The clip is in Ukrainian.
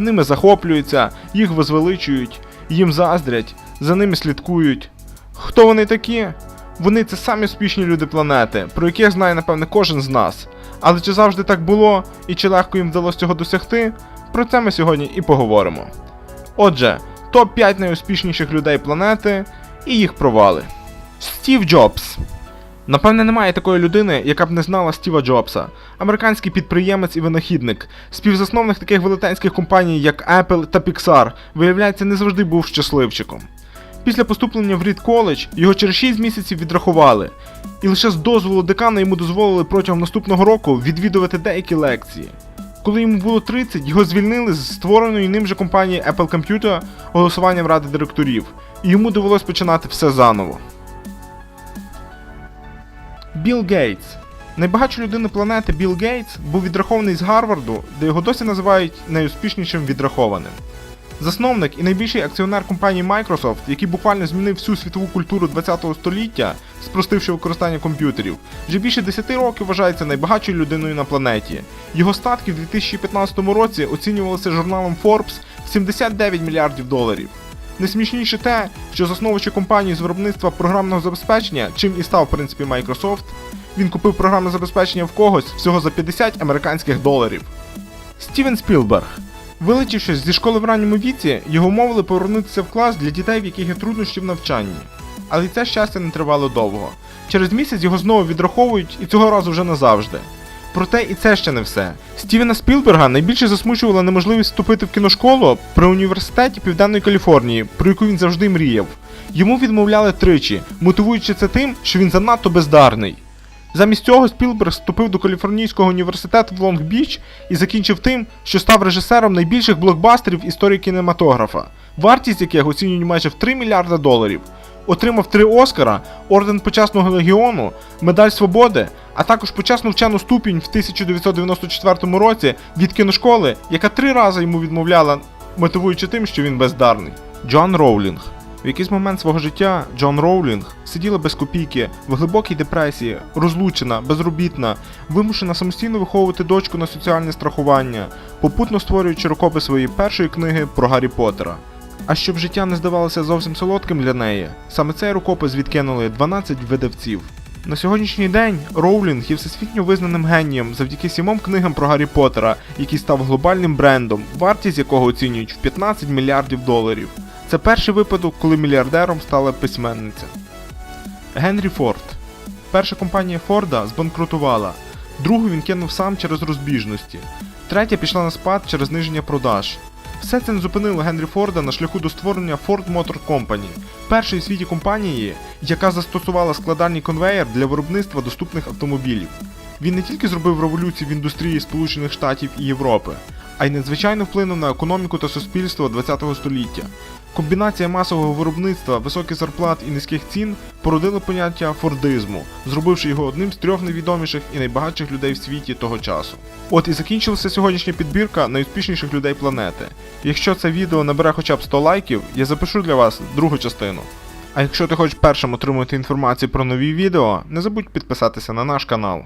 Ними захоплюються, їх возвеличують, їм заздрять, за ними слідкують. Хто вони такі? Вони це самі успішні люди планети, про яких знає, напевне, кожен з нас. Але чи завжди так було, і чи легко їм вдалося цього досягти? Про це ми сьогодні і поговоримо. Отже, топ-5 найуспішніших людей планети і їх провали. Стів Джобс. Напевне, немає такої людини, яка б не знала Стіва Джобса, американський підприємець і винахідник, співзасновник таких велетенських компаній, як Apple та Pixar, виявляється, не завжди був щасливчиком. Після поступлення в Рід коледж його через 6 місяців відрахували, і лише з дозволу декана йому дозволили протягом наступного року відвідувати деякі лекції. Коли йому було 30, його звільнили з створеної ним же компанії Apple Computer голосуванням ради директорів, і йому довелось починати все заново. Білл Гейтс. Найбагатша людина планети Білл Гейтс був відрахований з Гарварду, де його досі називають найуспішнішим відрахованим. Засновник і найбільший акціонер компанії Microsoft, який буквально змінив всю світову культуру ХХ століття, спростивши використання комп'ютерів, вже більше 10 років вважається найбагатшою людиною на планеті. Його статки в 2015 році оцінювалися журналом Forbes в 79 мільярдів доларів. Найсмішніше те, що засновуючи компанію з виробництва програмного забезпечення, чим і став в принципі Microsoft, він купив програмне забезпечення в когось всього за 50 американських доларів. Стівен Спілберг. Вилетівши зі школи в ранньому віці, його мовили повернутися в клас для дітей, в яких є труднощі в навчанні. Але це щастя не тривало довго. Через місяць його знову відраховують і цього разу вже назавжди. Проте і це ще не все. Стівена Спілберга найбільше засмучувала неможливість вступити в кіношколу при університеті Південної Каліфорнії, про яку він завжди мріяв. Йому відмовляли тричі, мотивуючи це тим, що він занадто бездарний. Замість цього Спілберг вступив до Каліфорнійського університету в Лонг-Біч і закінчив тим, що став режисером найбільших блокбастерів історії кінематографа, вартість яких оцінюють майже в 3 мільярда доларів. Отримав три Оскара, орден почесного легіону, медаль свободи, а також почесну вчену ступінь в 1994 році від кіношколи, яка три рази йому відмовляла, мотивуючи тим, що він бездарний. Джон Роулінг. В якийсь момент свого життя Джон Роулінг сиділа без копійки, в глибокій депресії, розлучена, безробітна, вимушена самостійно виховувати дочку на соціальне страхування, попутно створюючи рукопис своєї першої книги про Гаррі Поттера. А щоб життя не здавалося зовсім солодким для неї, саме цей рукопис відкинули 12 видавців. На сьогоднішній день Роулінг є всесвітньо визнаним генієм завдяки сімом книгам про Гаррі Поттера, який став глобальним брендом, вартість якого оцінюють в 15 мільярдів доларів. Це перший випадок, коли мільярдером стала письменниця. Генрі Форд. Перша компанія Форда збанкрутувала, другу він кинув сам через розбіжності, третя пішла на спад через зниження продаж. Все це не зупинило Генрі Форда на шляху до створення Ford Motor Company, першої в світі компанії, яка застосувала складальний конвеєр для виробництва доступних автомобілів. Він не тільки зробив революцію в індустрії Сполучених Штатів і Європи, а й надзвичайно вплинув на економіку та суспільство ХХ століття. Комбінація масового виробництва, високих зарплат і низьких цін породила поняття фордизму, зробивши його одним з трьох найвідоміших і найбагатших людей в світі того часу. От і закінчилася сьогоднішня підбірка найуспішніших людей планети. Якщо це відео набере хоча б 100 лайків, я запишу для вас другу частину. А якщо ти хочеш першим отримати інформацію про нові відео, не забудь підписатися на наш канал.